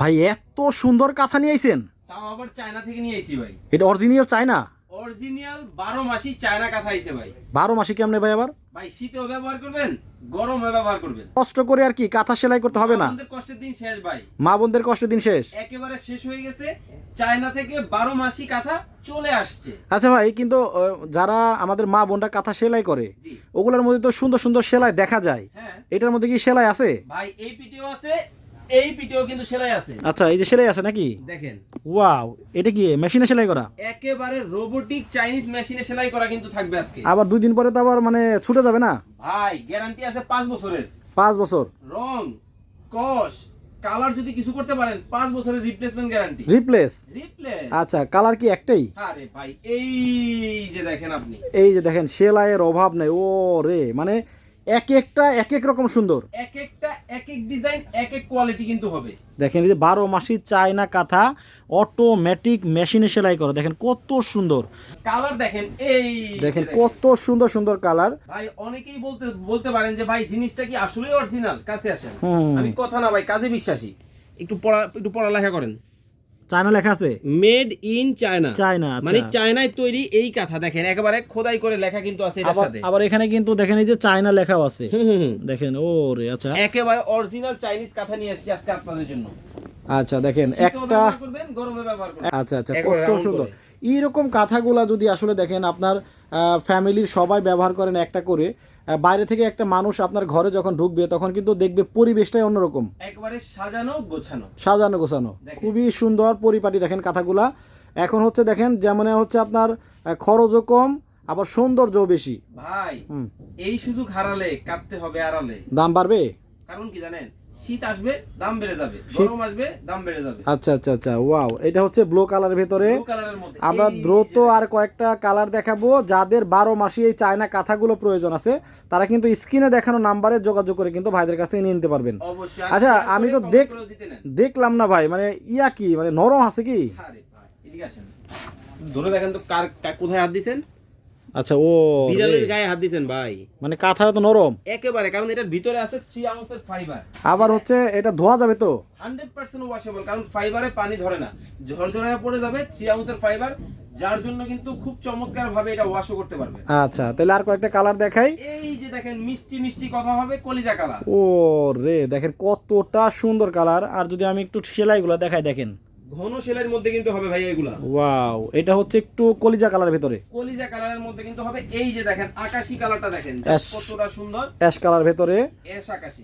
ভাই এত সুন্দর কাঁথা নিয়ে আইছেন। তাও আবার চায়না থেকে নিয়ে আইছি ভাই। এটা অরিজিনাল চাই না অরিজিনাল বারো মাসি চায়না কাঁথা আইছে ভাই। বারো মাসে কেমনে ভাই আবার? ভাই শীতেও ব্যবহার করবেন গরমে ব্যবহার করবেন। কষ্ট করে আর কি কাঁথা সেলাই করতে হবে না? আমাদের কষ্টের দিন শেষ ভাই। মা বোনদের কষ্টের দিন শেষ? একেবারে শেষ হয়ে গেছে। চায়না থেকে বারো মাসি কাঁথা চলে আসছে। আচ্ছা ভাই কিন্তু যারা আমাদের মা বোনরা কাঁথা সেলাই করে জি। ওগুলোর মধ্যে তো সুন্দর সুন্দর সেলাই দেখা যায়। হ্যাঁ। এটার মধ্যে কি সেলাই আছে? ভাই এই পিটিও আছে এই পিটিও কিন্তু সেলাই আছে। আচ্ছা এই যে সেলাই আছে নাকি? দেখেন। ওয়াও এটা কি মেশিনে সেলাই করা? একেবারে রোবোটিক চাইনিজ মেশিনে সেলাই করা কিন্তু থাকবে আজকে। আবার দুই দিন পরে তো আবার মানে ছুটে যাবে না? ভাই গ্যারান্টি আছে পাঁচ বছরের। পাঁচ বছর। রং কস কালার যদি কিছু করতে পারেন পাঁচ বছরের রিপ্লেসমেন্ট গ্যারান্টি রিপ্লেস রিপ্লেস আচ্ছা কালার কি একটাই? আরে ভাই এই যে দেখেন আপনি। এই যে দেখেন সেলাইয়ের অভাব নেই। ও রে মানে এক একটা এক এক রকম সুন্দর। এক একটা এক এক ডিজাইন এক এক কোয়ালিটি কিন্তু হবে। দেখেন এই যে বারো মাসি চায়না কাঁথা অটোমেটিক মেশিনে সেলাই করে। দেখেন কত সুন্দর। কালার দেখেন এই দেখেন কত সুন্দর সুন্দর কালার ভাই অনেকেই বলতে বলতে পারেন যে ভাই জিনিসটা কি আসলেই অরিজিনাল কাছে আসেন। আমি কথা না ভাই কাজে বিশ্বাসী। একটু পড়া একটু পড়ালেখা করেন। চায়না লেখা আছে? Made in China. চায়না আচ্ছা। মানে চায়নায় তৈরি এই কথা দেখেন একেবারে খোদাই করে লেখা কিন্তু আছে এটার সাথে। আবার এখানে কিন্তু দেখেন এই যে চায়না লেখাও আছে। দেখেন ও রে আচ্ছা। একেবারে অরিজিনাল চাইনিজ কাঁথা নিয়ে এসেছি আজকে আপনাদের জন্য। আচ্ছা দেখেন একটা গরমে ব্যবহার করবেন। আচ্ছা আচ্ছা কত সুন্দর। এইরকম কাঁথাগুলা যদি আসলে দেখেন আপনার ফ্যামিলির সবাই ব্যবহার করেন একটা করে বাইরে থেকে একটা মানুষ আপনার ঘরে যখন ঢুকবে তখন কিন্তু দেখবে পরিবেশটাই অন্যরকম। একবারে সাজানো গোছানো। সাজানো গোছানো। খুবই সুন্দর পরিপাটি দেখেন কাঁথাগুলা। এখন হচ্ছে দেখেন যেমন হচ্ছে আপনার খরচও কম আবার সৌন্দর্য বেশি। ভাই এই সুযোগ হারালে কাটতে হবে আড়ালে। দাম বাড়বে? কারণ কি জানেন? শীত আসবে দাম বেড়ে যাবে। গরম আসবে দাম বেড়ে যাবে। আচ্ছা আচ্ছা আচ্ছা ওয়াও এটা হচ্ছে ব্লু কালারের ভেতরে। আমরা দ্রুত আর কয়েকটা কালার দেখাবো যাদের বারো মাসে এই চায়না কাঁথাগুলো প্রয়োজন আছে তারা কিন্তু স্ক্রিনে দেখানো নাম্বারে যোগাযোগ করে কিন্তু ভাইদের কাছে নিয়ে নিতে পারবেন। আচ্ছা, আমি তো দেখ-। দেখলাম না ভাই মানে ইয়া কি মানে নরম আছে কি। ধরে দেখেন তো কার- কোথায় হাত দিছেন? আচ্ছা ও বিড়ালের গায়ে হাত দিছেন ভাই। মানে কাঁথা তো নরম? একেবারে কারণ এটার ভিতরে আছে থ্রি আউন্সের ফাইবার আবার হচ্ছে এটা ধোয়া যাবে তো? হান্ড্রেড পার্সেন্ট ওয়াশেবল কারণ ফাইবারে পানি ধরে না। ঝরঝরায় পড়ে যাবে থ্রি আউন্সের ফাইবার যার জন্য কিন্তু খুব চমৎকার ভাবে এটা ওয়াশও করতে পারবে। আচ্ছা তাহলে আর কয়েকটা কালার দেখাই। এই যে দেখেন মিষ্টি মিষ্টি কথা হবে কলিজা কালার ও রে দেখেন কতটা সুন্দর কালার আর যদি আমি একটু সেলাইগুলো দেখাই দেখেন। ঘন সেলের মধ্যে কিন্তু হবে ভাই এগুলা। ওয়াও এটা হচ্ছে একটু কলিজা কালার ভেতরে। কলিজা কালারের মধ্যে কিন্তু হবে এই যে দেখেন আকাশি কালারটা দেখেন. কতটা সুন্দর। অ্যাশ কালার ভেতরে। অ্যাশ আকাশি।